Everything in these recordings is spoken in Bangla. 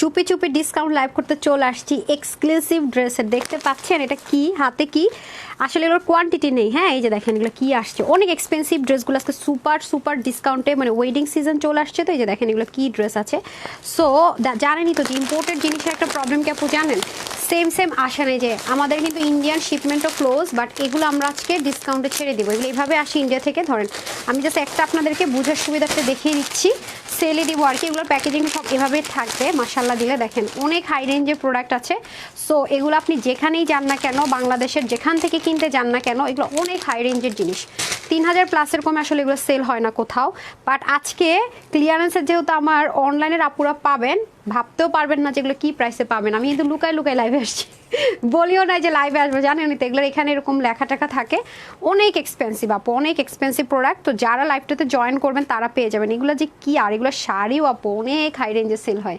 চুপি চুপি ডিসকাউন্ট লাইভ করতে চলে আসছি। এক্সক্লুসিভ ড্রেসের দেখতে পাচ্ছেন এটা কি? হাতে কি? আসলে এগুলোর কোয়ান্টিটি নেই হ্যাঁ? এই যে দেখেন, এগুলো কি আসছে? অনেক এক্সপেন্সিভ ড্রেসগুলো আজকে সুপার সুপার ডিসকাউন্টে মানে ওয়েডিং সিজন চলে আসছে তো, এই যে দেখেন, এগুলো কি ড্রেস আছে? সো জানেনই তো যে ইম্পোর্টেড জিনিসের একটা প্রবলেম কি আপনি জানেন? সেম সেম আসে নেই যে আমাদের কিন্তু ইন্ডিয়ান শিপমেন্টও ক্লোজ বাট এগুলো আমরা আজকে ডিসকাউন্টে ছেড়ে দেবো। এগুলো এইভাবে আসি ইন্ডিয়া থেকে। ধরেন, আমি জাস্ট একটা আপনাদেরকে বোঝার সুবিধাটা দেখিয়ে দিচ্ছি সেলে দিব আর কি, এগুলোর প্যাকেজিং সব এভাবে থাকবে মাসাল্লাহ দিলে দেখেন অনেক হাই রেঞ্জের প্রোডাক্ট আছে। সো এগুলো আপনি যেখানেই যান না কেন, বাংলাদেশের যেখান থেকে কিনতে যান না কেন, এগুলো অনেক হাই রেঞ্জের জিনিস। তিন হাজার প্লাসের কমে আসলে এগুলো সেল হয় না কোথাও। বাট আজকে ক্লিয়ারেন্সের যেহেতু আমার অনলাইনের আপুরা পাবেন ভাবতেও পারবেন না যেগুলো কি প্রাইসে পাবেন। আমি কিন্তু লুকায় লুকায় লাইভে আসছি। বলিও না যে লাইভে আসব জানেন তো এগুলোর এখানে এরকম লেখা টেখা থাকে। অনেক এক্সপেন্সিভ আপু, অনেক এক্সপেন্সিভ প্রোডাক্ট তো যারা লাইভটাতে জয়েন করবেন, তারা পেয়ে যাবেন। এগুলো যে কি আর, এগুলো শাড়িও আপু, অনেক হাই রেঞ্জে সেল হয়।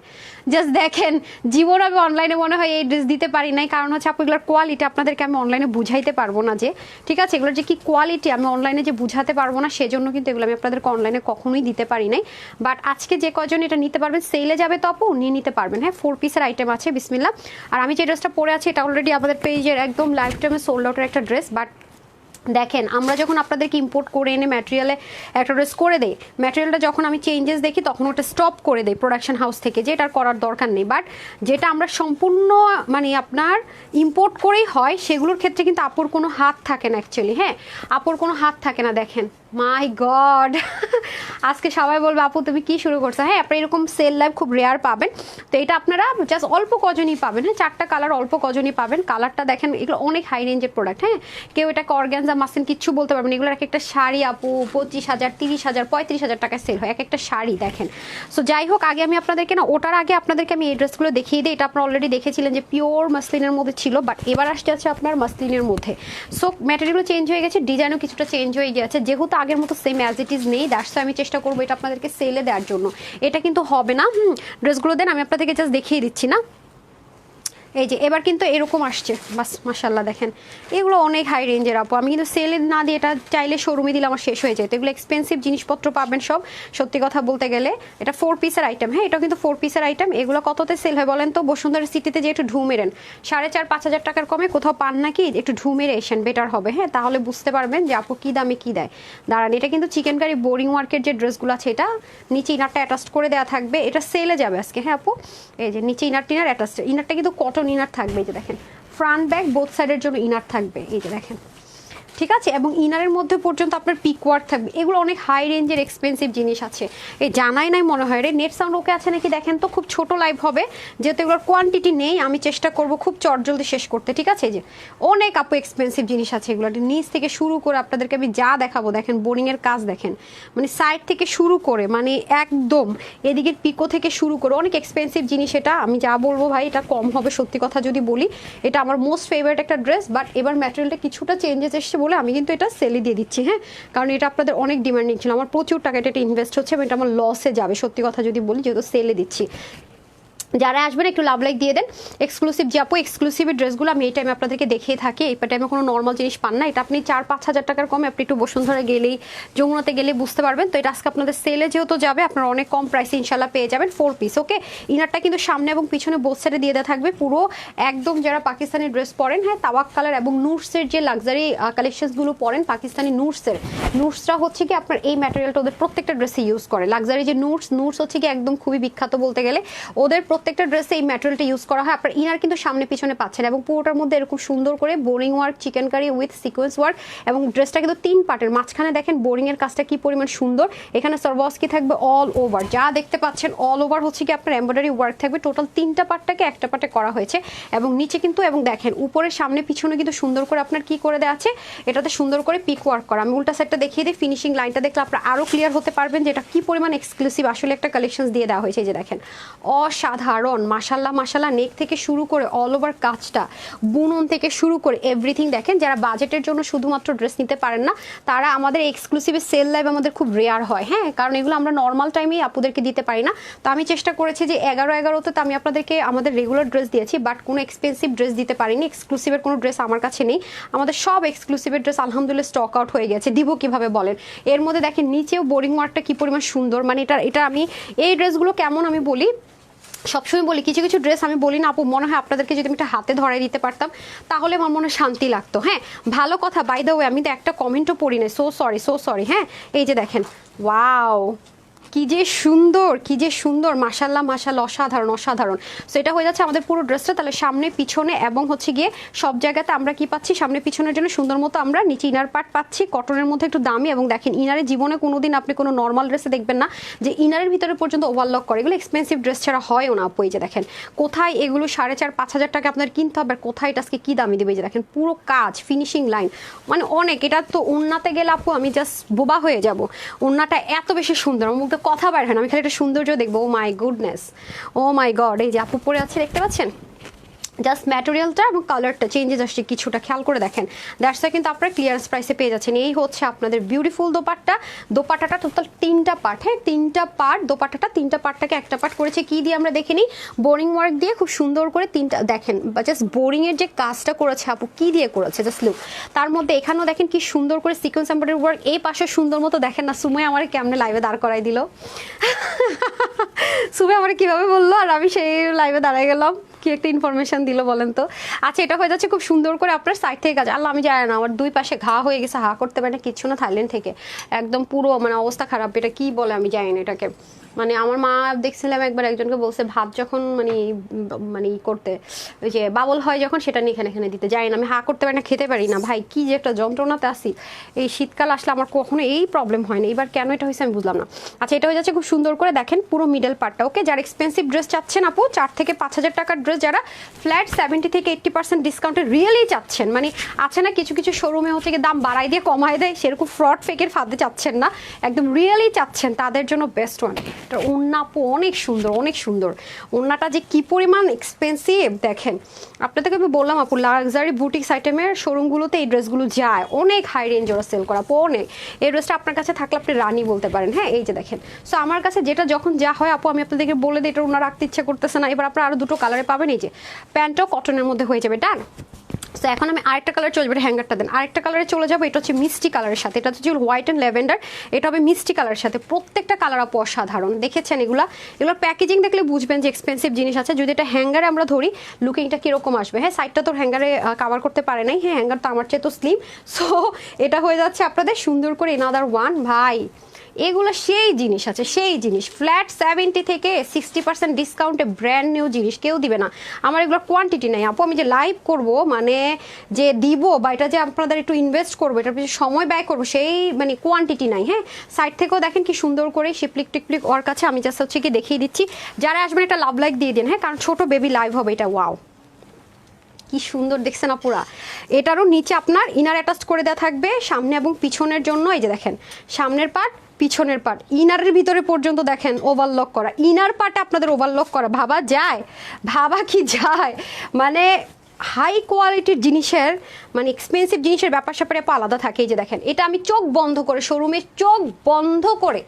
জাস্ট দেখেন, জীবন আমি অনলাইনে মনে হয় এই ড্রেস দিতে পারি নাই। কারণ হচ্ছে আপু, এগুলোর কোয়ালিটি আপনাদেরকে আমি অনলাইনে বুঝাইতে পারব না যে, ঠিক আছে? এগুলোর যে কি কোয়ালিটি আমি অনলাইনে যে বুঝাতে পারব না, সেজন্য কিন্তু এগুলো আমি আপনাদেরকে অনলাইনে কখনোই দিতে পারি নাই। বাট আজকে যে কজন এটা নিতে পারবেন সেলে যাবে তো আপু, নিয়ে নিতে পারবেন। হ্যাঁ ফোর পিসের আইটেম আছে বিসমিল্লা আর আমি যে ড্রেসটা পরে আছি এটা অলরেডি আমাদের পেজের একদম লাইফ টাইমে সোল্ড আউটের একটা ড্রেস বাট দেখেন, আমরা যখন আপনাদেরকে ইম্পোর্ট করে এনে ম্যাটেরিয়ালে একটা ড্রেস করে দেই ম্যাটেরিয়ালটা যখন আমি চেঞ্জেস দেখি, তখন ওটা স্টপ করে দেই প্রোডাকশন হাউস থেকে, যে এটার করার দরকার নেই। বাট যেটা আমরা সম্পূর্ণ মানে আপনার ইম্পোর্ট করেই হয়, সেগুলোর ক্ষেত্রে কিন্তু আপুর কোনো হাত থাকে না অ্যাকচুয়ালি হ্যাঁ? আপুর কোনো হাত থাকে না, দেখেন। মাই গড আজকে সবাই বলবে, আপু, তুমি কি শুরু করছ? হ্যাঁ আপনি এরকম সেল লাইভ খুব রেয়ার পাবেন। তো এটা আপনারা জাস্ট অল্প কজনই পাবেন। হ্যাঁ চারটা কালার অল্প কজনই পাবেন। কালারটা দেখেন, এগুলো অনেক হাই রেঞ্জের প্রোডাক্ট হ্যাঁ কেউ এটাকে অর্গ্যানজা মাসিন কিচ্ছু বলতে পারবেন এগুলো এক একটা শাড়ি, আপু, পঁচিশ হাজার, তিরিশ হাজার, পঁয়ত্রিশ হাজার টাকায় সেল হয়। এক একটা শাড়ি দেখেন। সো যাই হোক, আগে আমি আপনাদেরকে না, ওটার আগে আপনাদেরকে আমি এই ড্রেসগুলো দেখিয়ে দিই। এটা আপনারা অলরেডি দেখেছিলেন যে পিওর মাসলিনের মধ্যে ছিল বাট এবার আসতে আছে আপনার মাসলিনের মধ্যে। সো ম্যাটেরিয়ালও চেঞ্জ হয়ে গেছে ডিজাইনও কিছুটা চেঞ্জ হয়ে গেছে যেহেতু আগের মতো সেম অ্যাজ ইট ইজ নেই। দ্যাটস আমি চেষ্টা করব এটা আপনাদেরকে সেলে দেওয়ার জন্য। এটা কিন্তু হবে না। হুম ড্রেসগুলো দেন, আমি আপনাদেরকে জাস্ট দেখিয়ে দিচ্ছি, না? এই যে, এবার কিন্তু এরকম আসছে। বাস মাসাল্লাহ দেখেন। এগুলো অনেক হাই রেঞ্জের আপু। আমি কিন্তু সেলে না দিয়ে এটা চাইলে শোরুমে দিলে আমার শেষ হয়ে যেত এগুলো এক্সপেন্সিভ জিনিসপত্র পাবেন সব। সত্যি কথা বলতে গেলে, এটা ফোর পিসের আইটেম হ্যাঁ এটা কিন্তু ফোর পিসের আইটেম এগুলো কততে সেল হয় বলেন তো? বসুন্ধরা সিটিতে যে একটু ঢু মেরেন। সাড়ে চার, পাঁচ হাজার টাকার কমে কোথাও পান নাকি? একটু ঢু মেরে এসেন বেটার হবে। হ্যাঁ তাহলে বুঝতে পারবেন যে আপু কী দামে কী দেয়। দাঁড়ান, এটা কিন্তু চিকেন কারি বোরিং ওয়ার্কের যে ড্রেসগুলো আছে, এটা নিচে ইনারটা অ্যাটাচ করে দেওয়া থাকবে। এটা সেলে যাবে আজকে। হ্যাঁ আপু? এই যে, নিচে ইনার টিনার অ্যাটাচ ইনারটা কিন্তু কটন ইনার থাকবে এই যে দেখেন। ফ্রন্ট ব্যাক বোথ সাইডের জন্য ইনার থাকবে, এই যে দেখেন। ঠিক আছে? এবং ইনারের মধ্যে পর্যন্ত আপনার পিক ওয়ার্ক থাকবে। এগুলো অনেক হাই রেঞ্জের এক্সপেন্সিভ জিনিস আছে। এই জানাই নাই মনে হয়। রে নেট সাউন্ড ওকে আছে নাকি দেখেন তো? খুব ছোট লাইভ হবে। যেহেতু এগুলোর কোয়ান্টিটি নেই, আমি চেষ্টা করব খুব চটজলদি শেষ করতে, ঠিক আছে? যে অনেক আপু এক্সপেন্সিভ জিনিস আছে এগুলো। নিচ থেকে শুরু করে আপনাদেরকে আমি যা দেখাবো, দেখেন বোরিংয়ের কাজ দেখেন। মানে সাইড থেকে শুরু করে মানে একদম এদিকের পিকো থেকে শুরু করে, অনেক এক্সপেন্সিভ জিনিস এটা। আমি যা বলব ভাই, এটা কম হবে, সত্যি কথা যদি বলি। এটা আমার মোস্ট ফেভারিট একটা ড্রেস বাট এবার ম্যাটেরিয়ালটা কিছুটা চেঞ্জেস এসছে বলে আমি কিন্তু এটা সেলে দিয়ে দিচ্ছি হ্যাঁ? কারণ এটা আপনাদের অনেক ডিমান্ডিং ছিল আমার প্রচুর টাকা এটা ইনভেস্ট হচ্ছে এবং এটা আমার লসে যাবে। সত্যি কথা যদি বলি, যেহেতু সেলে দিচ্ছি। যারা আসবেন, একটু লাভ লাইক দিয়ে দেন। এক্সক্লুসিভ যে আপু এক্সক্লুসিভ ড্রেসগুলো আমি এই টাইমে আপনাদেরকে দেখিয়ে থাকি। এই টাইমে কোনো নর্মাল জিনিস পান না। এটা আপনি চার পাঁচ হাজার টাকার কমে আপনি একটু বসুন্ধরা গেলেই, যমুনাতে গেলে বুঝতে পারবেন। তো এটা আজকে আপনাদের সেলে যেহেতু যাবে, আপনারা অনেক কম প্রাইসে ইনশাল্লাহ পেয়ে যাবেন ফোর পিস ওকে ইনারটা কিন্তু সামনে এবং পিছনে বোথ সাইডে দিয়ে দেওয়া থাকবে। পুরো একদম যারা পাকিস্তানি ড্রেস পরেন হ্যাঁ তাওয়াক কালার এবং নুটসের যে লাক্সারি কালেকশনসগুলো পরেন, পাকিস্তানি নুটসের নুটসটা হচ্ছে কি আপনার এই ম্যাটেরিয়ালটা ওদের প্রত্যেকটা ড্রেসে ইউজ করে। লাক্সারি যে নুটস নুটস হচ্ছে কি একদম খুবই বিখ্যাত বলতে গেলে। ওদের প্রত্যেকটা ড্রেসে এই ম্যাটেরিয়ালটা ইউজ করা হয়। আপনার ইনার কিন্তু সামনে পিছনে পাচ্ছেন এবং পুরোটার মধ্যে এরকম সুন্দর করে boring work chikankari with sequence work এবং ড্রেসটা কিন্তু তিন পার্টের মাঝখানে দেখেন বোরিং এর কাজটা কি পরিমাণ সুন্দর। এখানে সরবস্কি থাকবে? অল ওভার যা দেখতে পাচ্ছেন অল ওভার হচ্ছে কি আপনার এমব্রয়ডারি ওয়ার্ক থাকবে। টোটাল তিনটা পার্টটাকে একটা পার্টে করা হয়েছে এবং নিচে কিন্তু এবং দেখেন উপরের সামনে, পিছনে কিন্তু সুন্দর করে আপনার কি করে দেওয়া আছে? এটাতে সুন্দর করে পিক ওয়ার্ক করা। আমি উল্টা সাইডটা দেখিয়ে দিই ফিনিশিং লাইনটা দেখলে আপনারা আরও ক্লিয়ার হতে পারবেন যে এটা কি পরিমাণ এক্সক্লুসিভ আসলে একটা কালেকশন দিয়ে দেওয়া হয়েছে যে দেখেন। অসাধারণ। মাসাল্লাহ মাসাল্লাহ নেক থেকে শুরু করে অল ওভার কাজটা, বুনন থেকে শুরু করে এভরিথিং দেখেন, যারা বাজেটের জন্য শুধুমাত্র ড্রেস নিতে পারেন না, তারা আমাদের এক্সক্লুসিভ সেল লাইভ আমাদের খুব রেয়ার হয় হ্যাঁ? কারণ এগুলো আমরা নর্মাল টাইমেই আপুদেরকে দিতে পারি না। তো আমি চেষ্টা করেছি যে এগারো এগারোতে তো আমি আপনাদেরকে আমাদের রেগুলার ড্রেস দিয়েছি বাট কোনো এক্সপেন্সিভ ড্রেস দিতে পারিনি এক্সক্লুসিভের কোনো ড্রেস আমার কাছে নেই। আমাদের সব এক্সক্লুসিভের ড্রেস আলহামদুলিল্লাহ স্টক আউট হয়ে গেছে, দিব কীভাবে বলেন? এর মধ্যে দেখেন, নিচেও বোরিং ওয়ার্কটা কি পরিমাণ সুন্দর মানে এটা এটা আমি, এই ড্রেসগুলো কেমন আমি বলি সবসময় বলি, কিছু কিছু ড্রেস আমি বলি না, আপু, মনে হয় আপনাদেরকে যদি আমি একটা হাতে ধরাই দিতে পারতাম, তাহলে আমার মনে শান্তি লাগতো। হ্যাঁ ভালো কথা বাই দ্য ওয়ে আমি তো একটা কমেন্টও পড়ি না সো সরি সো সরি হ্যাঁ? এই যে দেখেন ওয়াও কি যে সুন্দর, কি যে সুন্দর মাসাল্লাহ মাসাল্লাহ অসাধারণ অসাধারণ। সো এটা হয়ে যাচ্ছে আমাদের পুরো ড্রেসটা। তাহলে সামনে, পিছনে এবং হচ্ছে গিয়ে সব জায়গাতে আমরা কি পাচ্ছি? সামনে, পিছনের জন্য সুন্দর মতো আমরা নিচে ইনার পার্ট পাচ্ছি। কটনের মধ্যে একটু দামি এবং দেখেন ইনারের জীবনে কোনোদিন আপনি কোনো নর্মাল ড্রেসে দেখবেন না যে ইনারের ভিতরে পর্যন্ত ওভারলক করে। এগুলো এক্সপেন্সিভ ড্রেস ছাড়া হয়ও না, আপু, এই যে দেখেন। কোথায় এগুলো সাড়ে চার, পাঁচ হাজার টাকা আপনার কিনতে হবে আর কোথায় এটা আজকে কি দামি দেবে? যে দেখেন, পুরো কাজ ফিনিশিং লাইন মানে অনেক, এটা তো উন্নাতে গেলে, আপু, আমি জাস্ট বোবা হয়ে যাব। উন্নাটা এত বেশি সুন্দর, আমার মুখে কথা বাইর হয় না। আমি খালি একটা সৌন্দর্য দেখব। Oh my goodness. Oh my god. এই যে আপু পরে আছে, দেখতে পাচ্ছেন? জাস্ট ম্যাটেরিয়ালটা এবং কালারটা চেঞ্জেস আসছে কিছুটা, খেয়াল করে দেখেন। দ্যাটস কিন্তু আপনারা ক্লিয়ারেন্স প্রাইসে পেয়ে যাচ্ছেন। এই হচ্ছে আপনাদের বিউটিফুল দোপাট্টা। দোপাট্টাটা টোটাল তিনটা পার্ট হ্যাঁ? তিনটা পার্ট দোপাট্টাটা তিনটা পার্টটাকে একটা পার্ট করেছে। কি দিয়ে আমরা দেখে নিই? বোরিং ওয়ার্ক দিয়ে খুব সুন্দর করে তিনটা, দেখেন জাস্ট বোরিংয়ের যে কাজটা করেছে আপু, কি দিয়ে করেছে? জাস্ট লুক তার মধ্যে এখানেও দেখেন কি সুন্দর করে সিকোয়েন্স এম্বয়ডারি ওয়ার্ক এই পাশে সুন্দর মতো দেখেন না সুময় আমার কেমনে লাইভে দাঁড় করাই দিল। সুমে আমার কীভাবে বলল? আর আমি সেই লাইভে দাঁড়ায় গেলাম। কি একটা ইনফরমেশন দিল বলেন তো? আচ্ছা এটা হয়ে যাচ্ছে খুব সুন্দর করে আপনার সাইড থেকে কাজ আল্লাহ, আমি জানি না, আমার দুই পাশে ঘা হয়ে গেছে, হা করতে পারে না কিছু না, থাইল্যান্ড থেকে। একদম পুরো মানে অবস্থা খারাপ, এটা কি বলে আমি জানি না এটাকে। মানে আমার মা দেখছিলাম একবার একজনকে বলছে ভাত যখন মানে মানে ই করতে, ওই যে বাবল হয় যখন সেটা নিয়ে এখানে এখানে দিতে। যাই না, আমি হা করতে পারি না, খেতে পারি না। ভাই, কি যে একটা যন্ত্রণাতে আসি এই শীতকাল আসলে আমার কখনো এই প্রবলেম হয় না। এবার কেন এটা হয়েছে আমি বুঝলাম না। আচ্ছা এটা হয়ে যাচ্ছে খুব সুন্দর করে দেখেন পুরো মিডল পার্টটা ওকে যারা এক্সপেন্সিভ ড্রেস চাচ্ছেন আপু, চার থেকে পাঁচ হাজার টাকার ড্রেস যারা ফ্ল্যাট সেভেন্টি থেকে এইট্টি পার্সেন্ট ডিসকাউন্টে রিয়েলি চাচ্ছেন। মানে আছে না কিছু কিছু শোরুমে হচ্ছে গিয়ে দাম বাড়াই দিয়ে, কমায় দেয়, সেরকম ফ্রড ফেকের ফাঁদে চাচ্ছেন না। একদম রিয়েলি চাচ্ছেন, তাদের জন্য বেস্ট ওয়ান ওন্না আপু, অনেক সুন্দর অনেক সুন্দর। ওন্নাটা যে কি পরিমাণ এক্সপেন্সিভ দেখেন। আপনাদেরকে আমি বললাম আপু লাক্সারি বুটিক্স আইটেমের শোরুমগুলোতে এই ড্রেসগুলো যায়। অনেক হাই রেঞ্জ ওরা সেল করা। আপু, অনেক। এই ড্রেসটা আপনার কাছে থাকলে আপনি রানি বলতে পারেন। হ্যাঁ এই যে দেখেন। সো আমার কাছে যেটা যখন যা হয়, আপু, আমি আপনাদেরকে বলে দিই, এটা ওনার রাখতে ইচ্ছে করতেছে না। এবার আপনারা আরও দুটো কালারে পাবেন। এই যে, প্যান্টও কটনের মধ্যে হয়ে যাবে ডান তো এখন আমি আরেকটা কালার চলবে হ্যাঙ্গারটা দেন। আরেকটা কালারে চলে যাব, এটা হচ্ছে মিষ্টি কালারের সাথে। এটা হচ্ছে হোয়াইট অ্যান্ড ল্যাভেন্ডার এটা হবে মিষ্টি কালারের সাথে। প্রত্যেকটা কালার আপু অসাধারণ। দেখেছেন এগুলা? এগুলোর প্যাকেজিং দেখলে বুঝবেন যে এক্সপেন্সিভ জিনিস আছে। যদি এটা হ্যাঙ্গারে আমরা ধরি লুকিংটা কীরকম আসবে? হ্যাঁ সাইডটা তো হ্যাঙ্গারে কাভার করতে পারে নাই। হ্যাঁ হ্যাঙ্গার তো আমার চেয়ে তো স্লিম সো এটা হয়ে যাচ্ছে আপনাদের সুন্দর করে এনাদার ওয়ান ভাই এগুলো সেই জিনিস আছে, সেই জিনিস। ফ্ল্যাট সেভেন্টি থেকে সিক্সটি পার্সেন্ট ডিসকাউন্টে ব্র্যান্ড নিউ জিনিস কেউ দিবে না। আমার এগুলোর কোয়ান্টিটি নেই। আপু, আমি যে লাইভ করব মানে যে দিব বা এটা যে আপনাদের একটু ইনভেস্ট করব, এটার পিছনে সময় ব্যয় করব, সেই মানে কোয়ান্টিটি নাই হ্যাঁ? সাইড থেকেও দেখেন কি সুন্দর করে শিপলিক টিকলিক ওর কাছে আমি জাস্ট হচ্ছে কি দেখিয়ে দিচ্ছি। যারা আসবেন একটা লাভ লাইক দিয়ে দিন হ্যাঁ? কারণ ছোট বেবি লাইভ হবে এটা ওয়াও কি সুন্দর দেখছে না পুরা এটারও নিচে আপনার ইনার অ্যাটাচ করে দেওয়া থাকবে, সামনে এবং পিছনের জন্য, এই যে দেখেন, সামনের পার্ট পিছনের পার্ট ইনারের ভিতরে পর্যন্ত দেখেন ওভারলক করা। ইনার পার্টে আপনাদের ওভারলক করা। ভাবা যায়? ভাবা কি যায়? মানে হাই কোয়ালিটির জিনিসের মানে এক্সপেন্সিভ জিনিসের ব্যাপার স্যাপারে আলাদা থাকে। যে দেখেন, এটা আমি চোখ বন্ধ করে শোরুমে চোখ বন্ধ করে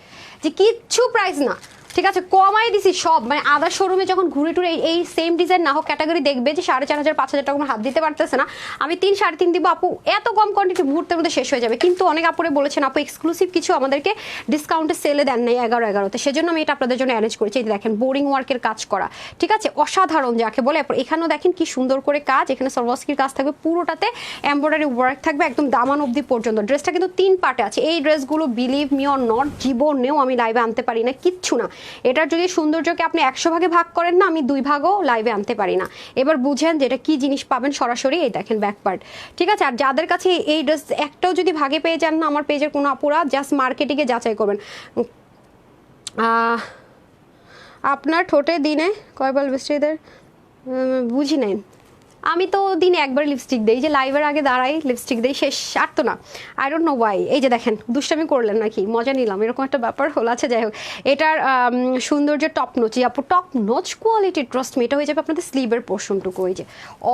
যে কিচ্ছু প্রাইস না। ঠিক আছে, কমাই দিছি সব। মানে আদার শোরুমে যখন ঘুরে টুরে এই- সেম ডিজাইন না হোক ক্যাটাগরি দেখবে যে সাড়ে চার হাজার, পাঁচ হাজার টাকা হাত দিতে পারতেছে না। আমি তিন, সাড়ে তিন দিব, আপু। এত কম কোয়ান্টিটি মুহূর্তের মধ্যে শেষ হয়ে যাবে। কিন্তু অনেক আপুরে বলেছেন, আপু এক্সক্লুসিভ কিছু আমাদেরকে ডিসকাউন্টে সেলে দেন নাই এগারো এগারোতে সেজন্য আমি এটা আপনাদের জন্য অ্যারেঞ্জ করেছি। দেখেন বোরিং ওয়ার্কের কাজ করা। ঠিক আছে, অসাধারণ যাকে বলে। এখানেও দেখেন কি সুন্দর করে কাজ। এখানে সর্বস্কির কাজ থাকবে। পুরোটাতে এমব্রয়ডারি ওয়ার্ক থাকবে একদম দামান অবধি পর্যন্ত। ড্রেসটা কিন্তু তিন পার্টে আছে। এই ড্রেসগুলো বিলিভ মি অর নট জীবনেও আমি লাইভে আনতে পারি না। কিচ্ছু না। এটার যদি সৌন্দর্যকে আপনি একশো ভাগে ভাগ করেন না, আমি দুই ভাগও লাইভে আনতে পারি না। এবার বুঝেন যে এটা কী জিনিস পাবেন সরাসরি, এই দেখেন ব্যাক পার্ট ঠিক আছে? আর যাদের কাছে এই ড্রেস একটাও যদি ভাগে পেয়ে যান না, আমার পেজের কোনো আপুরা জাস্ট মার্কেটিংয়ে যাচাই করবেন। আপনার ঠোঁটে দিনে কয়বাল বৃষ্টিদের বুঝি নাই। আমি তো দিনে একবার লিপস্টিক দেই যে লাইভের আগে দাঁড়াই লিপস্টিক দেই শেষ আর তো না। আই ডোন্ট নো ওয়াই এই যে দেখেন দুষ্টামি করলেন নাকি? মজা নিলাম এরকম একটা ব্যাপার হলো। আছে যাই হোক। এটার আম, সৌন্দর্য টপ নোচি আপু top notch quality trust me এটা হয়ে যাবে আপনাদের স্লিভের পোর্শনটুকু ওই যে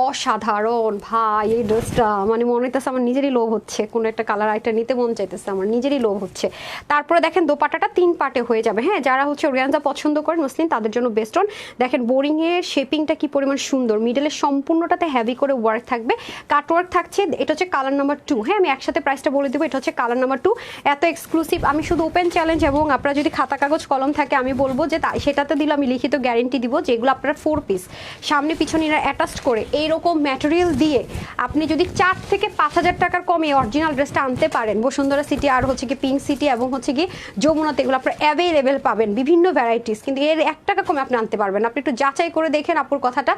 অসাধারণ ভাই এই ড্রেসটা মানে মনে হইতেছে আমার নিজেরই লোভ হচ্ছে। কোনো একটা কালার আইটা নিতে মন চাইতেছে আমার নিজেরই লোভ হচ্ছে। তারপরে দেখেন দোপাটাটা তিন পার্টে হয়ে যাবে। হ্যাঁ যারা হচ্ছে ওরিয়ানজা পছন্দ করেন মুসলিম তাদের জন্য বেস্ট অন দেখেন বোরিং এর শেপিংটা কি পরিমাণ সুন্দর। মিডলের সম্পূর্ণটা পুরোটাতে হেভি করে ওয়ার্ক থাকবে। কাটওয়ার্ক থাকছে, এটা হচ্ছে কালার নাম্বার টু হ্যাঁ আমি একসাথে প্রাইসটা বলে দেবো, এটা হচ্ছে কালার নাম্বার টু এত এক্সক্লুসিভ আমি শুধু ওপেন চ্যালেঞ্জ এবং আপনারা যদি খাতা কাগজ কলম থাকে, আমি বলব যে সেটাতে দিলে আমি লিখিত গ্যারেন্টি দিব যেগুলো আপনারা ফোর পিস সামনে পিছনে এরা অ্যাটাচ করে এইরকম ম্যাটেরিয়াল দিয়ে আপনি যদি চার থেকে পাঁচ হাজার টাকার কমে অরিজিনাল ড্রেসটা আনতে পারেন, বসুন্ধরা সিটি আর হচ্ছে কি পিঙ্ক সিটি এবং হচ্ছে কি যমুনাতে এগুলো আপনারা অ্যাভেলেবেল পাবেন, বিভিন্ন ভ্যারাইটিস কিন্তু এর এক টাকা কমে আপনি আনতে পারবেন আপনি একটু যাচাই করে দেখেন আপুর কথাটা।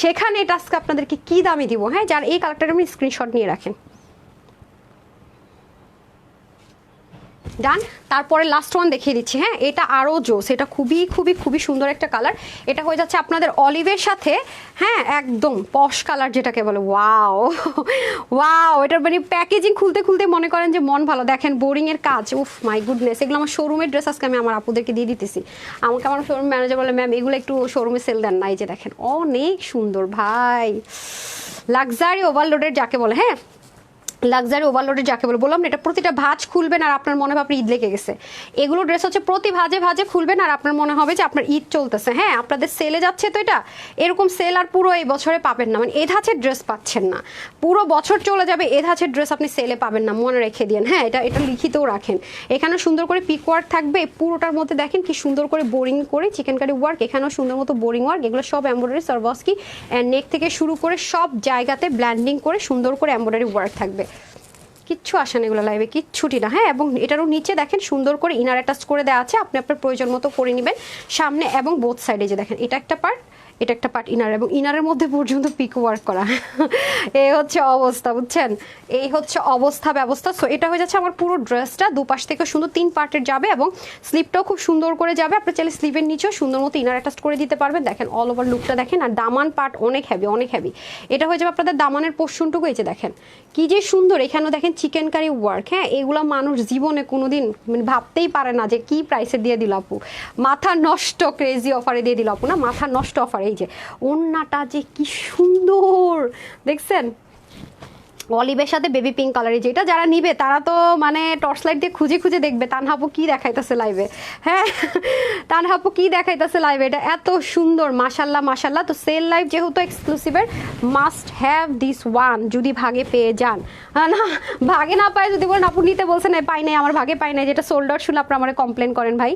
সেখানে এটা আজকে আপনাদেরকে কি দামে দিব? হ্যাঁ যার এই কালারটা আপনি স্ক্রিনশট নিয়ে রাখেন। ডান তারপরে লাস্ট ওয়ান দেখিয়ে দিচ্ছি হ্যাঁ? এটা আরও জোস, এটা খুবই খুবই খুবই সুন্দর একটা কালার এটা হয়ে যাচ্ছে আপনাদের অলিভের সাথে হ্যাঁ একদম পশ কালার যেটাকে বলে ওয়াও ওয়াও এটার মানে প্যাকেজিং খুলতে খুলতে মনে করেন যে মন ভালো। দেখেন বোরিংয়ের কাজ, উফ মাই গুডনেস এগুলো আমার শোরুমের ড্রেস আজকে আমি আমার আপুদেরকে দিয়ে দিতেছি। আমাকে আমার শোরুম ম্যানেজার বলে ম্যাম এগুলো একটু শোরুমে সেল দেন না। এই যে দেখেন, অনেক সুন্দর, ভাই। লাক্সারি ওভারলোডের যাকে বলে হ্যাঁ? লাক্সারি ওভারলোডের যাকে বলে, বললাম এটা প্রতিটা ভাঁজ খুলবেন আর আপনার মনে হবে আপনার ঈদ লেগে গেছে। এগুলো ড্রেস হচ্ছে প্রতি ভাজে ভাজে খুলবেন আর আপনার মনে হবে যে আপনার ঈদ চলতেছে। হ্যাঁ আপনাদের সেলে যাচ্ছে তো এটা, এরকম সেল আর পুরো এই বছরে পাবেন না। মানে এ ধাঁচের ড্রেস পাচ্ছেন না। পুরো বছর চলে যাবে এ ধাঁচের ড্রেস আপনি সেলে পাবেন না, মনে রেখে দিন হ্যাঁ এটা এটা লিখিতও রাখেন। এখানে সুন্দর করে পিক ওয়ার্ক থাকবে পুরোটার মধ্যে দেখেন কি সুন্দর করে বোরিং করে চিকেন কারি ওয়ার্ক এখানেও সুন্দর মতো বোরিং ওয়ার্ক এগুলো সব এম্ব্রয়ডারি সার্ভাসকি নেক থেকে শুরু করে সব জায়গাতে ব্ল্যান্ডিং করে সুন্দর করে এম্ব্রয়ডারি ওয়ার্ক থাকবে। কিচ্ছু আসে না এগুলো লাইভে কিচ্ছুটি না। হ্যাঁ এবং এটারও নিচে দেখেন সুন্দর করে ইনার অ্যাটাচ করে দেওয়া আছে। আপনি আপনার প্রয়োজন মতো করে নেবেন। সামনে এবং বোথ সাইডে যে দেখেন, এটা একটা পার্ট এটা একটা পার্ট ইনার এবং ইনারের মধ্যে পর্যন্ত পিক ওয়ার্ক করা। এই হচ্ছে অবস্থা, বুঝছেন? এই হচ্ছে অবস্থা ব্যবস্থা। সো এটা হয়ে যাচ্ছে আমার পুরো ড্রেসটা দুপাশ থেকে সুন্দর তিন পার্টের যাবে এবং স্লিপটাও খুব সুন্দর করে যাবে। আপনি চাইলে স্লিভের নিচেও সুন্দর মতো ইনার অ্যাটাচ করে দিতে পারবেন। দেখেন অল ওভার লুকটা দেখেন। আর দামান পার্ট অনেক হ্যাভি অনেক হ্যাভি এটা হয়ে যাবে আপনাদের দামানের পোর্শনটুকু এই যে দেখেন, কি যে সুন্দর। এখানেও দেখেন চিকেন কারি ওয়ার্ক হ্যাঁ? এগুলো মানুষ জীবনে কোনোদিন মানে ভাবতেই পারে না যে কি প্রাইসে দিয়ে দিল আপু? মাথা নষ্ট ক্রেজি অফারে দিয়ে দিল আপু, না? মাথা নষ্ট অফার এই যে ওন্নাটা যে কি সুন্দর দেখছেন? অলিভের সাথে বেবি পিঙ্ক কালারের যেটা যারা নিবে তারা তো মানে টর্চ লাইট দিয়ে খুঁজে খুঁজে দেখবে তানহাপু কি দেখাইতেছে লাইভে হ্যাঁ তানহাপু কি দেখাইতেছে লাইভে এটা এত সুন্দর মাশাল্লাহ মাশাল্লাহ তো সেল লাইভ যেহেতু এক্সক্লুসিভের মাস্ট হ্যাভ দিস ওয়ান যদি ভাগে পেয়ে যান। হ্যাঁ, না ভাগে না পায় যদি বলেন আপু নিতে বলছেন "এই, পাই নাই আমার ভাগে পাই নাই যেটা সোল্ড আউট শুনে আপনারা আমার কমপ্লেন করেন ভাই।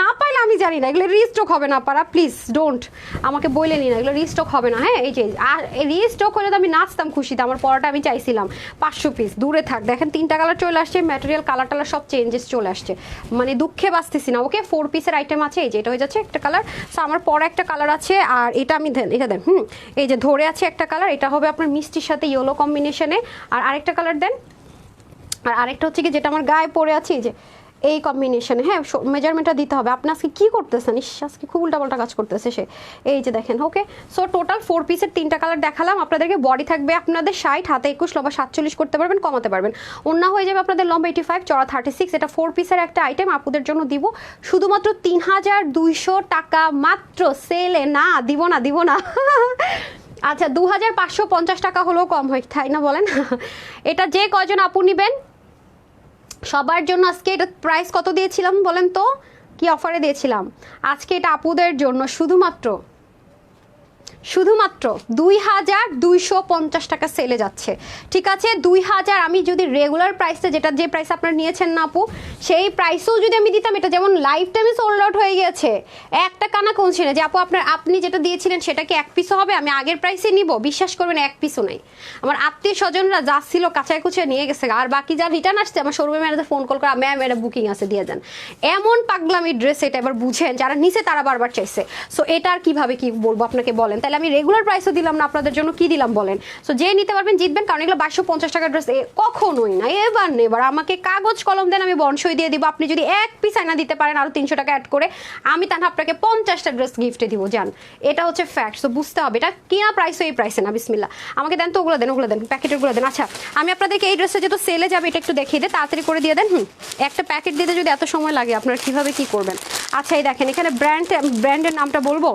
না পাইলে আমি জানি না এগুলো রিস্টক হবে না পারা প্লিজ ডোন্ট আমাকে বলে নিন এগুলো রিস্টক হবে না হ্যাঁ এই যে আর রিস্টক হলে তো আমি নাচতাম খুশিতে আমার পড়াটা আমি চাইছিলাম পাঁচশো পিস দূরে থাক। দেখেন, তিনটা কালার চলে আসছে ম্যাটেরিয়াল কালার টালার সব চেঞ্জেস চলে আসছে। মানে দুঃখে বাঁচতেছি না ওকে ফোর পিসের আইটেম আছে, এই যে এটা হয়ে যাচ্ছে একটা কালার সো আমার পরে একটা কালার আছে, আর এটা আমি এটা দেন, হুম? এই যে ধরে আছে একটা কালার এটা হবে আপনার মিষ্টির সাথে ইয়েলো কম্বিনেশনে আর আরেকটা কালার দেন। আর আরেকটা হচ্ছে কি, যেটা আমার গায়ে পরে আছে, এই যে এই কম্বিনেশনে হ্যাঁ মেজারমেন্টটা দিতে হবে। আপনি আজকে কী করতেছেন? ইস, আজকে খুব উল্টাপাল্টা কাজ করতেছে সে। এই যে দেখেন ওকে সো টোটাল ফোর পিসের তিনটা কালার দেখালাম। আপনাদেরকে বডি থাকবে আপনাদের ষাট, হাতে একুশ, লম্বা সাতচল্লিশ করতে পারবেন, কমাতে পারবেন। অন্য হয়ে যাবে আপনাদের লম্বা এইটি ফাইভ চড়া থার্টি সিক্স এটা ফোর পিসের একটা আইটেম আপুদের জন্য দিব। শুধুমাত্র তিন হাজার দুইশো টাকা মাত্র। সেলে না, দিব না দিব না। আচ্ছা দু হাজার পাঁচশো পঞ্চাশ টাকা হলেও কম হয়, তাই না বলেন? এটা যে কজন আপু নেবেন? সবার জন্য আজকে এটা প্রাইস কত দিয়েছিলাম বলেন তো? কি অফারে দিয়েছিলাম? আজকে এটা আপুদের জন্য শুধুমাত্র শুধুমাত্র দুই হাজার দুইশো পঞ্চাশ টাকা সেলে যাচ্ছে। ঠিক আছে, দুই হাজার আমি যদি রেগুলার প্রাইসে যেটা যে প্রাইস আপনারা নিয়েছেন না আপু, সেই প্রাইসেও যদি আমি দিতাম, এটা যেমন লাইফ টাইমে সোল্ড আউট হয়ে গেছে একটা কানা কমছে না, যে আপু আপনার, আপনি যেটা দিয়েছিলেন সেটা কি এক পিসও হবে? আমি আগের প্রাইসে নিব, বিশ্বাস করবেন এক পিসও নাই। আমার আত্মীয় স্বজনরা যা ছিল কাঁচায় কুচিয়ে নিয়ে গেছে, আর বাকি যা রিটার্ন আসছে, আমার শোরুমে ম্যানেজার ফোন কল করে ম্যাম এটা বুকিং আছে, দিয়ে দেন এমন পাগলামি ড্রেস এটা এবার বুঝেন, যারা নিচে তারা বারবার চাইছে। সো এটা আর কীভাবে কি বলব আপনাকে বলেন? তাহলে আমি রেগুলার প্রাইসও দিলাম না, আপনাদের জন্য কি দিলাম বলেন? সো যে নিতে পারবেন জিতবেন, কারণ এগুলো বাইশশো পঞ্চাশ টাকার ড্রেস কখনোই না, এবার নেবার। আমাকে কাগজ কলম দেন, আমি বনসই দিয়ে দিব। আপনি যদি এক পিস আয়না দিতে পারেন আরও তিনশো টাকা অ্যাড করে, আমি তাহলে আপনাকে পঞ্চাশটা ড্রেস গিফটে দিব, জান। এটা হচ্ছে ফ্যাক্ট সো বুঝতে হবে। এটা কিনা প্রাইসও এই প্রাইসে না বিসমিল্লা আমাকে দেন তো, ওগুলো দেন ওগুলো দেন, প্যাকেটেরগুলো দেন। আচ্ছা আমি আপনাদেরকে এই ড্রেসটা যেহেতু সেলে যাবে, এটা একটু দেখিয়ে দেয় তাড়াতাড়ি করে দিয়ে দেন, হুম। একটা প্যাকেট দিতে যদি এত সময় লাগে, আপনারা কীভাবে কী করবেন? আচ্ছা এই দেখেন, এখানে ব্র্যান্ড ব্র্যান্ডের নামটা বলব?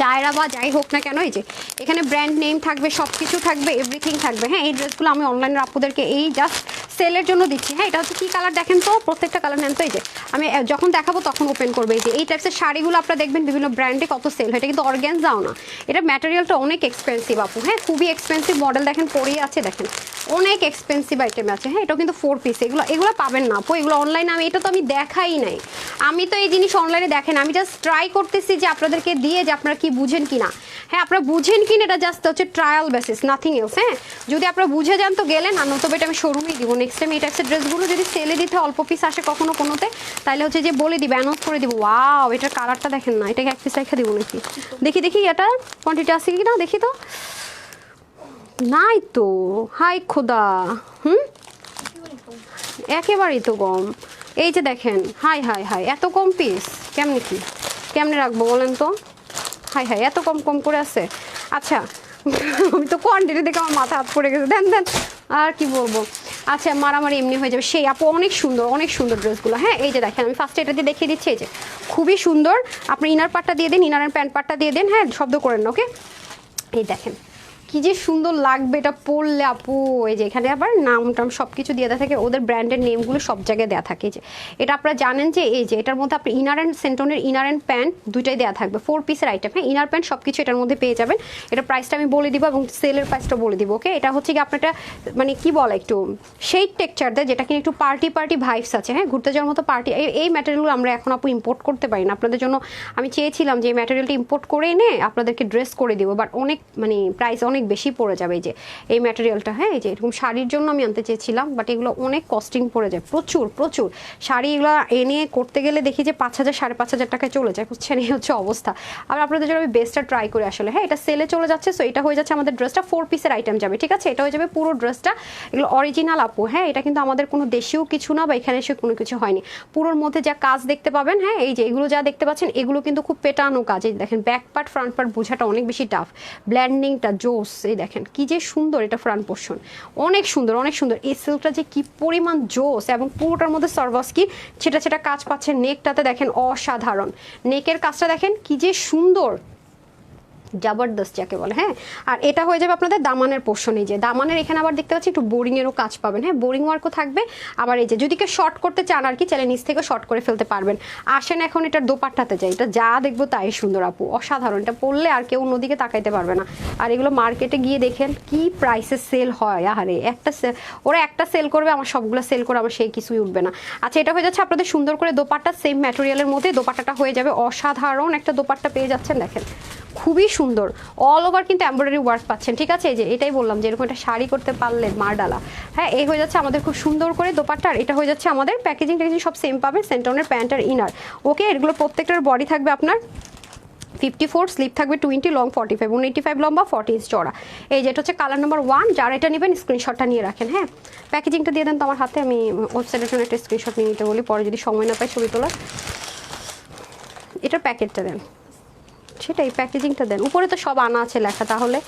চায়রা বা যাই হোক না কেন, এই যে এখানে ব্র্যান্ড নেম থাকবে সব কিছু থাকবে এভরিথিং থাকবে। হ্যাঁ এই ড্রেসগুলো আমি অনলাইনের আপুদেরকে এই জাস্ট সেলের জন্য দিচ্ছি। হ্যাঁ এটা হচ্ছে কি কালার দেখেন তো? প্রত্যেকটা কালার নেন তো? এই যে, আমি যখন দেখাবো তখন ওপেন করবে। এই যে, এই টাইপসের শাড়িগুলো আপনারা দেখবেন বিভিন্ন ব্র্যান্ডে কত সেল হয়। এটা কিন্তু অর্গ্যান যাও না। এটা ম্যাটেরিয়ালটা অনেক এক্সপেন্সিভ আপু। হ্যাঁ খুবই এক্সপেন্সিভ মডেল দেখেন, পরেই আছে দেখেন। অনেক এক্সপেন্সিভ আইটেম আছে। হ্যাঁ এটাও কিন্তু ফোর পিস এগুলো এগুলো পাবেন না আপু। এগুলো অনলাইনে আমি, এটা তো আমি দেখাই নাই। আমি তো এই জিনিস অনলাইনে দেখেন। আমি জাস্ট ট্রাই করতেছি যে আপনাদেরকে দিয়ে যে আপনারা কি বুঝেন কিনা হ্যাঁ আপনারা বুঝেন কিনা এটা জাস্ট হচ্ছে ট্রায়াল বেসিস নাথিং এলস হ্যাঁ যদি আপনারা বুঝে যান তো গেলেন, আর নতুবা এটা আমি শোরুমেই দিব নেক্সট টাইম এই টাইপসের ড্রেসগুলো যদি সেলে দিতে অল্প পিস আসে কখনো কোনোতে তাহলে হচ্ছে যে বলে দিবে অ্যানাউন্স করে দিব ওয়াও এটার কালারটা দেখেন না, এটাকে এক পিস রেখে দিব নাকি? দেখি দেখি, এটা কোয়ান্টিটি আছে কি না দেখি তো। নাই তো, হাই খোদা, হুম? একেবারেই তো কম। এই যে দেখেন, হাই হাই হাই, এত কম পিস কেমনি কি? কেমনে রাখব বলেন তো? হাই হাই, এত কম কম করে আছে। আচ্ছা আমি তো কোয়ান্টিটি দেখে আমার মাথা হাত পড়ে গেছে। দেন দেন, আর কি বলব? আচ্ছা মারামারি এমনি হয়ে যাবে। সেই আপু অনেক সুন্দর অনেক সুন্দর ড্রেসগুলো। হ্যাঁ এই যে দেখেন, আমি ফার্স্টে এটা দিয়ে দেখিয়ে দিচ্ছি, এই যে। খুবই সুন্দর। আপনি ইনার পার্টটা দিয়ে দিন ইনার প্যান্ট পার্টটা দিয়ে দিন। হ্যাঁ শব্দ করেন ওকে এই দেখেন। কি যে সুন্দর লাগবে এটা পরলে আপু। এই যে এখানে আবার নাম টাম সব কিছু দিয়ে দেওয়া থাকে, ওদের ব্র্যান্ডের নেমগুলো সব জায়গায় দেওয়া থাকে। যে এটা আপনারা জানেন যে এই যে এটার মধ্যে আপনি ইনার অ্যান্ড সেন্টনের ইনার অ্যান্ড প্যান্ট দুইটাই দেওয়া থাকবে। ফোর পিসের আইটেম হ্যাঁ ইনার প্যান্ট সব কিছু এটার মধ্যে পেয়ে যাবেন। এটা প্রাইসটা আমি বলে দিব এবং সেলের প্রাইসটা বলে দিব ওকে এটা হচ্ছে কি আপনার একটা মানে কি বলে একটু সেই টেক্সচার দেয়, যেটা কিনা একটু পার্টি পার্টি ভাইবস আছে হ্যাঁ? ঘুরতে যাওয়ার মতো পার্টি এই ম্যাটেরিয়ালগুলো আমরা এখন আপু ইম্পোর্ট করতে পারি না। আপনাদের জন্য আমি চেয়েছিলাম যে এই ম্যাটেরিয়ালটা ইম্পোর্ট করে এনে আপনাদেরকে ড্রেস করে দিব বাট অনেক মানে প্রাইস অনেক বেশি পড়ে যাবে এই যে, এই ম্যাটেরিয়ালটা হ্যাঁ এই যে, এরকম শাড়ির জন্য আমি আনতে চেয়েছিলাম বাট এগুলো অনেক কস্টিং পড়ে যায়, প্রচুর প্রচুর। শাড়ি এগুলো এনে করতে গেলে দেখি যে পাঁচ হাজার, সাড়ে পাঁচ হাজার টাকায় চলে যায়, বুঝছেন? এই হচ্ছে অবস্থা। আর আপনাদের জন্য আমি বেস্টটা ট্রাই করে আসলে হ্যাঁ এটা সেলে চলে যাচ্ছে সো এটা হয়ে যাচ্ছে আমাদের ড্রেসটা ফোর পিসের আইটেম যাবে, ঠিক আছে? এটা হয়ে যাবে পুরো ড্রেসটা এগুলো অরিজিনাল আপু হ্যাঁ এটা কিন্তু আমাদের কোনো দেশীয় কিছু না বা এখানে এসে কোনো কিছু হয়নি। পুরোর মধ্যে যা কাজ দেখতে পাবেন হ্যাঁ এই যে এগুলো যা দেখতে পাচ্ছেন, এগুলো কিন্তু খুব পেটানো কাজ। এই দেখেন ব্যাক পার্ট ফ্রন্ট পার্ট বোঝাটা অনেক বেশি টাফ ব্ল্যান্ডিংটা জোস এই দেখেন, কি যে সুন্দর এটা ফ্রান্ট পোর্শন অনেক সুন্দর অনেক সুন্দর। এই সিল্কটা যে কি পরিমাণ জোস এবং পুরোটার মধ্যে সর্বস কি, ছেটা সেটা কাজ পাচ্ছে নেকটাতে দেখেন অসাধারণ। নেকের কাজটা দেখেন কি যে সুন্দর। জবরদস্ত যাকে বলে হ্যাঁ? আর এটা হয়ে যাবে আপনাদের দামানের পোর্শন যে। দামানের এখানে আবার দেখতে পাচ্ছি একটু বোরিংয়েরও কাজ পাবেন হ্যাঁ? বোরিং ওয়ার্কও থাকবে। আবার এই যে, যদি কেউ শর্ট করতে চান আর কি চাইলে নিচ থেকে শর্ট করে ফেলতে পারবেন। আসেন এখন এটার দোপাট্টাতে যাই। এটা যা দেখব তাই সুন্দর, আপু। অসাধারণ। এটা পড়লে আর কেউ অন্যদিকে তাকাইতে পারবে না। আর এগুলো মার্কেটে গিয়ে দেখেন কি প্রাইসে সেল হয়। আহারে, একটা ওরা একটা সেল করবে, আমার সবগুলো সেল করে আমার সেই কিছুই উঠবে না। আচ্ছা এটা হয়ে যাচ্ছে আপনাদের সুন্দর করে দোপাট্টা সেম ম্যাটেরিয়ালের মধ্যে দোপাট্টাটা হয়ে যাবে। অসাধারণ একটা দোপাট্টা পেয়ে যাচ্ছেন, দেখেন। খুবই সুন্দর। অল ওভার কিন্তু এমব্রয়ডারি ওয়ার্ক পাচ্ছেন, ঠিক আছে? এই যে এটাই বললাম যে এরকম একটা শাড়ি করতে পারলে মারডালা। হ্যাঁ এই হয়ে যাচ্ছে আমাদের খুব সুন্দর করে দোপাট্টা, আর এটা হয়ে যাচ্ছে আমাদের প্যাকেজিং ট্যাকেজিং সব সেম পাবে সেন্টনের প্যান্ট আর ইনার ওকে এগুলো প্রত্যেকটার বডি থাকবে আপনার ফিফটি ফোর স্লিপ থাকবে twenty long forty five eighty five লম্বা ফর্টি ইঞ্চ চড়া এই যেটা হচ্ছে কালার নাম্বার ওয়ান যারা এটা নেবেন স্ক্রিনশটটা নিয়ে রাখেন হ্যাঁ? প্যাকেজিংটা দিয়ে দেন তো আমার হাতে, আমি ওয়েবসাইটের জন্য একটা স্ক্রিনশট নিয়ে নিতে বলি, পরে যদি সময় না পাই ছবি তোলা এটার প্যাকেটটা দেন। সেটাই প্যাকেজিংটা দেন। উপরে তো সব আনা আছে লেখা, তাহলে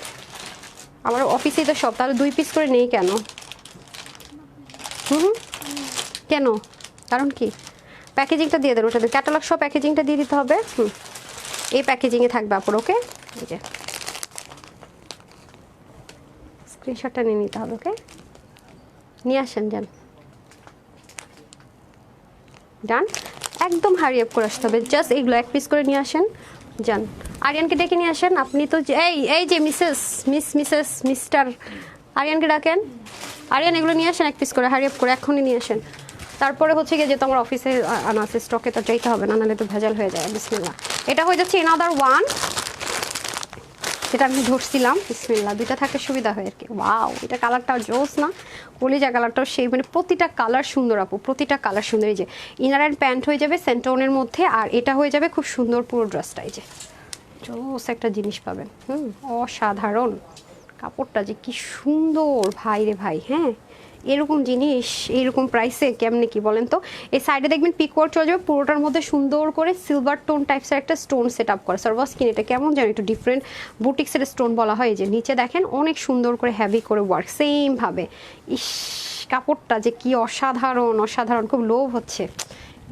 আমার অফিসেই তো সব, তাহলে দুই পিস করে নেই কেন? হুম। কেন? কারণ কি? প্যাকেজিংটা দিয়ে দেন ওটাতে। ক্যাটালগ সব প্যাকেজিংটা দিয়ে দিতে হবে। হুম। এই প্যাকেজিংয়ে থাকবে আপুর, ওকে? এই যে। স্ক্রিনশটটা নিয়ে নিতে হবে, ওকে? নিয়ে আসেন, যান। ডান। একদম হারি আপ করে আসতে হবে। জাস্ট এইগুলো এক পিস করে নিয়ে আসেন। যান। আরিয়ানকে ডেকে নিয়ে আসেন। আপনি তো এই এই যে মিসেস, মিস, মিসেস, মিস্টার আরিয়ানকে ডাকেন। আরিয়ান, এগুলো নিয়ে আসেন, এক পিস করে, হারি আপ করে, এখনই নিয়ে আসেন। তারপরে হচ্ছে গিয়ে যেহেতু আমার অফিসে আনা আছে, স্টকে তো যাইতে হবে না, নাহলে তো ভেজাল হয়ে যায় বিসমিল্লা এটা হয়ে যাচ্ছে এনাদার ওয়ান যেটা আমি ধরছিলাম। বিসমিল্লা দুইটা থাকলে সুবিধা হয় আর কি। ওয়াও এটা কালারটাও জোস না? কলিজা কালারটাও সেই মানে প্রতিটা কালার সুন্দর আপু, প্রতিটা কালার সুন্দর। এই যে ইনার অ্যান্ড প্যান্ট হয়ে যাবে সেন্টনের মধ্যে, আর এটা হয়ে যাবে খুব সুন্দর পুরো ড্রেসটা এই যে। জোস একটা জিনিস পাবেন। হুম, অসাধারণ। কাপড়টা যে কি সুন্দর, ভাই রে ভাই হ্যাঁ? এরকম জিনিস এইরকম প্রাইসে কেমনে কি বলেন তো? এই সাইডে দেখবেন পিকওয়ার চলে যাবে, পুরোটার মধ্যে সুন্দর করে সিলভার টোন টাইপসের একটা স্টোন সেট আপ করে। সার্ভাস স্কিন এটা কেমন জানি একটু ডিফারেন্ট বুটিক্সের স্টোন বলা হয় যে। নিচে দেখেন অনেক সুন্দর করে হ্যাভি করে ওয়ার্ক সেম ভাবে। ইস, কাপড়টা যে কি অসাধারণ অসাধারণ, খুব লোভ হচ্ছে।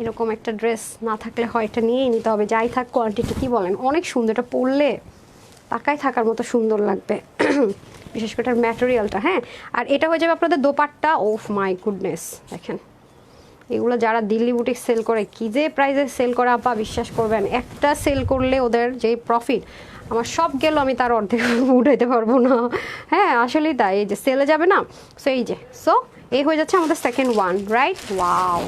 এরকম একটা ড্রেস না থাকলে হয় এটা নিয়েই নিতে হবে, যাই থাক কোয়ান্টিটি কি বলেন। অনেক সুন্দর, এটা পরলে তাকায় থাকার মতো সুন্দর লাগবে। বিশেষ করে এটার ম্যাটেরিয়ালটা হ্যাঁ? আর এটা হয়ে যাবে আপনাদের দোপাট্টা, ওফ মাই গুডনেস, দেখেন। এগুলো যারা দিল্লি বুটিক সেল করে, কি যে প্রাইসে সেল করে, আপা বিশ্বাস করবেন, একটা সেল করলে ওদের যে প্রফিট আমার সব গেল, আমি তার অর্ধেক উঠাইতে পারব না। হ্যাঁ আসলেই তাই, এই যে সেলে যাবে না সো এই যে সো এই হয়ে যাচ্ছে আমাদের সেকেন্ড ওয়ান রাইট ওয়াও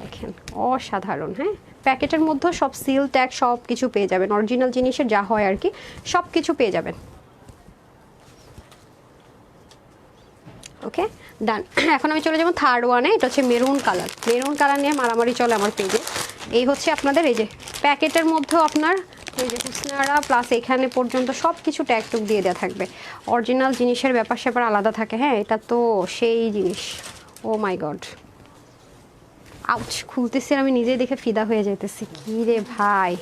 দেখেন, অসাধারণ হ্যাঁ? প্যাকেটের মধ্যে সব সিল ট্যাগ সব কিছু পেয়ে যাবেন অরিজিনাল জিনিসের যা হয় আর কি সব কিছু পেয়ে যাবেন। ওকে ডান এখন আমি চলে যাব থার্ড ওয়ানে এটা হচ্ছে মেরুন কালার মেরুন কালার নিয়ে মারামারি চলে আমার পেজে এই হচ্ছে আপনাদের এই যে প্যাকেটের মধ্যেও আপনার এই যে হুসনারা প্লাস এখানে পর্যন্ত সব কিছু ট্যাগ টুক দিয়ে দেওয়া থাকবে। অরিজিনাল জিনিসের ব্যাপার স্যাপার আলাদা থাকে। হ্যাঁ এটা তো সেই জিনিস। ও মাই গড আউচ খুলতেছি আমি নিজেই দেখে ফিদা হয়ে যেতেছি কি রে ভাই?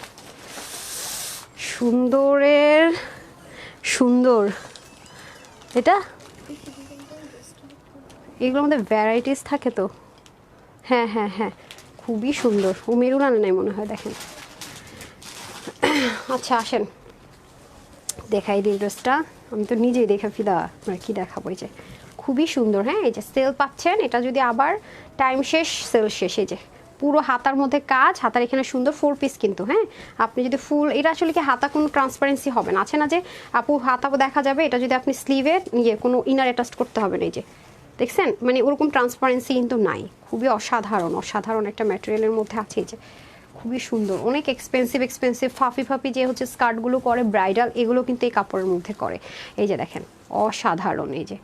সুন্দরের, সুন্দর। এটা? এগুলোর মধ্যে ভ্যারাইটিস থাকে তো? হ্যাঁ হ্যাঁ হ্যাঁ। খুবই সুন্দর। ও মেরুন আনে নাই মনে হয়, দেখেন। আচ্ছা আসেন। দেখাই দিই ড্রেসটা। আমি তো নিজেই দেখে ফিদা মানে কী দেখাবো, এই যে। খুবই সুন্দর হ্যাঁ এই যে সেল পাচ্ছেন। এটা যদি আবার টাইম শেষ সেল শেষ, এই যে। পুরো হাতার মধ্যে কাজ, হাতার এখানে সুন্দর ফোর পিস কিন্তু হ্যাঁ। আপনি যদি ফুল এটা আসলে কি হাতা কোনো ট্রান্সপারেন্সি হবে না? আছে না যে, আপু হাতা দেখা যাবে, এটা যদি আপনি স্লিভে ইয়ে কোনো ইনার অ্যাটাচ করতে হবে না, এই যে। দেখছেন? মানে ওরকম ট্রান্সপারেন্সি কিন্তু নাই। খুবই অসাধারণ অসাধারণ একটা ম্যাটেরিয়ালের মধ্যে আছে যে। খুবই সুন্দর। অনেক এক্সপেন্সিভ এক্সপেন্সিভ ফাফি ফাফি যে হচ্ছে স্কার্টগুলো করে ব্রাইডাল এগুলো কিন্তু এই কাপড়ের মধ্যে করে। এই যে দেখেন, অসাধারণ এই যে।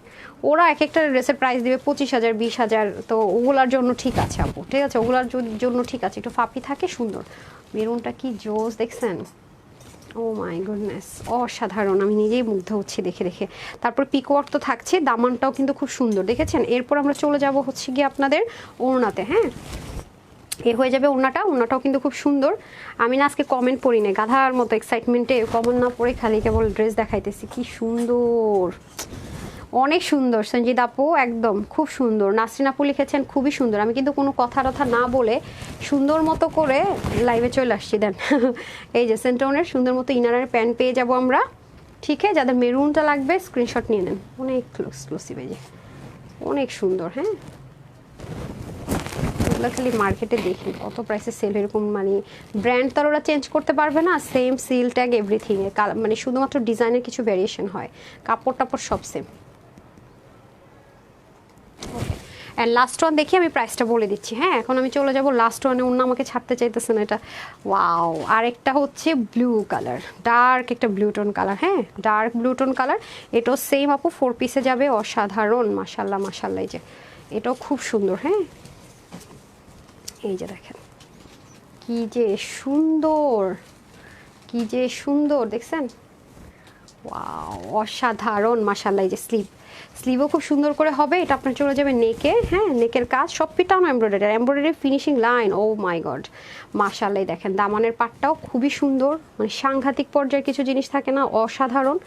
ওরা এক একটা ড্রেসের প্রাইস দিবে পঁচিশ হাজার, বিশ হাজার, তো ওগুলার জন্য ঠিক আছে আপু, ঠিক আছে? ওগুলার জন্য ঠিক আছে। একটু ফাফি থাকে, সুন্দর। মেরুনটা কি জোস, দেখছেন? ও মাই গুডনেস অসাধারণ। আমি নিজেই মুগ্ধ হচ্ছি দেখে দেখে। তারপর পিকওয়ার্ক তো থাকছে, দামানটাও কিন্তু খুব সুন্দর, দেখেছেন? এরপর আমরা চলে যাব হচ্ছে গিয়ে আপনাদের ওড়নাতে হ্যাঁ? এ হয়ে যাবে ওড়নাটা, ওড়নাটাও কিন্তু খুব সুন্দর। আমি না আজকে কমেন্ট পড়ি না গাধার মতো এক্সাইটমেন্টে কমেন্ট না পড়ে খালি কেবল ড্রেস দেখাইতেছি। কি সুন্দর! অনেক সুন্দর, সঞ্জিত আপু, একদম খুব সুন্দর। নাসরিন আপু লিখেছেন, খুবই সুন্দর। আমি কিন্তু কোনো কথা টথা না বলে সুন্দর মতো করে লাইভে চলে আসছি, দেন। এই যে সেন্টোনের সুন্দর মতো ইনারের প্যান্ট পেয়ে যাব আমরা। ঠিক আছে? যাদের মেরুনটা লাগবে স্ক্রিনশট নিয়ে নেন। অনেক এক্সক্লুসিভ এই যে। অনেক সুন্দর হ্যাঁ? এগুলো খালি মার্কেটে দেখি, কত প্রাইসে সেল এরকম মানে ব্র্যান্ড তো ওরা চেঞ্জ করতে পারবে না। সেম সিল ট্যাগ এভরিথিং মানে শুধুমাত্র ডিজাইনের কিছু ভ্যারিয়েশন হয়। কাপড় টাপড় সব সেম অ্যান্ড লাস্ট ওয়ান দেখি আমি প্রাইসটা বলে দিচ্ছি হ্যাঁ? এখন আমি চলে যাব লাস্ট ওয়ানে অন্য আমাকে ছাড়তে চাইতেছে না এটা। ওয়াও আরেকটা হচ্ছে ব্লু কালার ডার্ক একটা ব্লু টোন কালার হ্যাঁ? ডার্ক ব্লু টোন কালার এটাও সেম আপু ফোর পিসে যাবে, অসাধারণ মাসাল্লাহ মাসাল্লাহ যে। এটাও খুব সুন্দর হ্যাঁ? এই যে দেখেন, কি যে সুন্দর, কি যে সুন্দর, দেখছেন? ওয়াও অসাধারণ মাসাল্লাহ যে স্লিভ স্লিভও খুব সুন্দর করে হবে, এটা আপনার চলে যাবে নেকে হ্যাঁ নেকের কাজ, সব পিটানো embroidery embroidery finishing line oh my god মাসাল্লাহ দেখেন, দামানের পাটটাও খুবই সুন্দর মানে সাংঘাতিক পর্যায়ের কিছু জিনিস থাকে না, অসাধারণ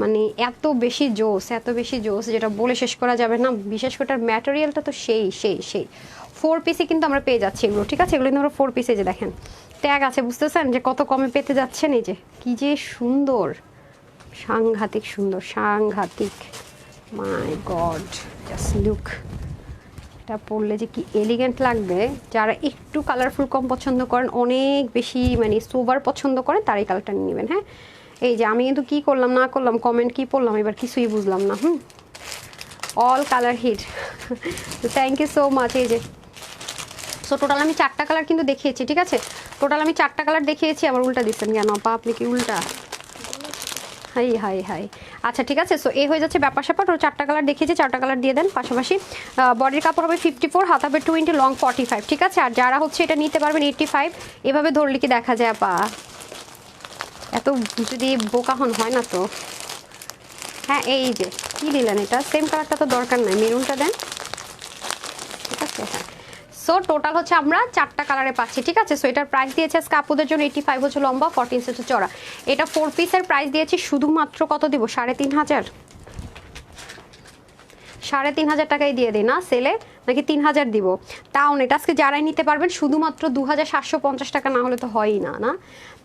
মানে এত বেশি জোস, এত বেশি জোস, যেটা বলে শেষ করা যাবে না, বিশেষ করে তার ম্যাটেরিয়ালটা তো সেই সেই সেই ফোর পিসে কিন্তু আমরা পেয়ে যাচ্ছি এগুলো, ঠিক আছে? এগুলো কিন্তু আমরা ফোর পিসে যে দেখেন ট্যাগ আছে, বুঝতেছেন? যে কত কমে পেতে যাচ্ছেন, এই যে, কি যে সুন্দর, সাংঘাতিক সুন্দর, সাংঘাতিক। মাই গড জাস্ট লুক এটা পরলে যে কি এলিগেন্ট লাগবে। যারা একটু কালারফুল কম পছন্দ করেন অনেক বেশি মানে সোবার পছন্দ করেন তারাই কালারটা নিয়ে নেবেন হ্যাঁ? এই যে আমি কিন্তু কি করলাম না করলাম কমেন্ট কি পড়লাম এবার কিছুই বুঝলাম না হুম? All colour hit thank you so much এই যে। সো টোটাল আমি চারটা কালার কিন্তু দেখিয়েছি ঠিক আছে? টোটাল আমি চারটা কালার দেখিয়েছি আবার উল্টা দিচ্ছেন কেন? আপা আপনি কি উল্টা? Hi hi hi. আচ্ছা ঠিক আছে। সো এই হয়ে যাচ্ছে ব্যাপার স্যাপার। ও চারটা কালার দেখিয়েছি, চারটা কালার দিয়ে দেন পাশাপাশি। বডির কাপড় হবে ফিফটি ফোর হাত হবে টোয়েন্টি লং ফর্টি ফাইভ ঠিক আছে? আর যারা হচ্ছে এটা নিতে পারবেন এইটটি ফাইভ এভাবে ধরলে কি দেখা যায়, আপা? এত যদি বোকা হন, হয় না তো। হ্যাঁ এই যে, কী দিলেন এটা? সেম কালারটা তো দরকার নাই। মেরুনটা দেন। সো টোটাল হচ্ছে আমরা চারটা কালারে পাচ্ছি, ঠিক আছে? সো এটার প্রাইস দিয়েছে আজকে আপুদের জন্য এইটি ফাইভ হচ্ছে লম্বা ফর্টিন হচ্ছে চড়া এটা ফোর পিসের প্রাইস দিয়েছি, শুধুমাত্র কত দিব? সাড়ে তিন হাজার। সাড়ে তিন হাজার টাকাই দিয়ে দিই না সেলে নাকি তিন হাজার দিব? তাও এটা আজকে যারাই নিতে পারবেন, শুধুমাত্র দু হাজার সাতশো পঞ্চাশ টাকা না হলে তো হয়ই না না?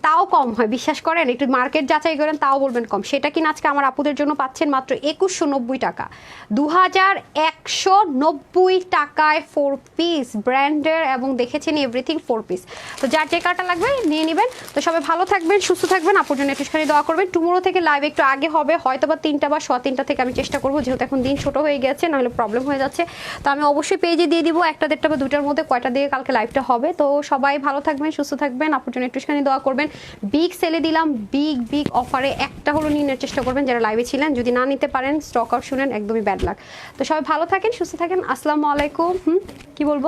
তাও কম হয়। বিশ্বাস করেন, একটু মার্কেট যাচাই করেন, তাও বলবেন কম। সেটা কিনা আজকে আমার আপুদের জন্য পাচ্ছেন মাত্র একুশশো নব্বই টাকা। দু হাজার একশো নব্বই টাকায় ফোর পিস ব্র্যান্ডের এবং দেখেছেন এভরিথিং ফোর পিস তো যার যে কাটা লাগবে নিয়ে নেবেন। তো সবাই ভালো থাকবেন, সুস্থ থাকবেন, আপুর জন্য একটুখানি দোয়া করবেন। টুমোরো থেকে লাইভ একটু আগে হবে হয়তো বা তিনটা বা স তিনটা থেকে আমি চেষ্টা করব, যেহেতু এখন দিন ছোট হয়ে গেছে, নাহলে প্রবলেম হয়ে যাচ্ছে। তো আমি অবশ্যই পেজে দিয়ে দিব, একটা দেড়টা বা দুটার মধ্যে কয়টা দিয়ে কালকে লাইভটা হবে। তো সবাই ভালো থাকবেন, সুস্থ থাকবেন, আপুর জন্য একটুখানি দোয়া করবেন। বিগ সেলে দিলাম, বিগ বিগ অফারে একটা হলো নিয়ে চেষ্টা করবেন যারা লাইভে ছিলেন। যদি না নিতে পারেন স্টক আউট শুনেন, একদমই ব্যাড লাগ তো সবাই ভালো থাকেন, সুস্থ থাকেন, আসসালামু আলাইকুম। হুম, কী বলব?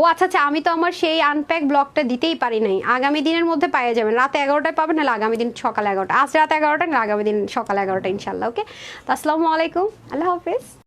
ও আচ্ছা আচ্ছা আমি তো আমার সেই আনপ্যাক ব্লগটা দিতেই পারি নাই। আগামী দিনের মধ্যে পাওয়া যাবেন। রাত এগারোটায় পাবেন, নাহলে আগামী দিন সকাল এগারোটা। আজ রাত এগারোটা না আগামী দিন সকাল এগারোটা ইনশাল্লাহ ওকে তো আসসালামু আলাইকুম, আল্লাহ হাফিজ।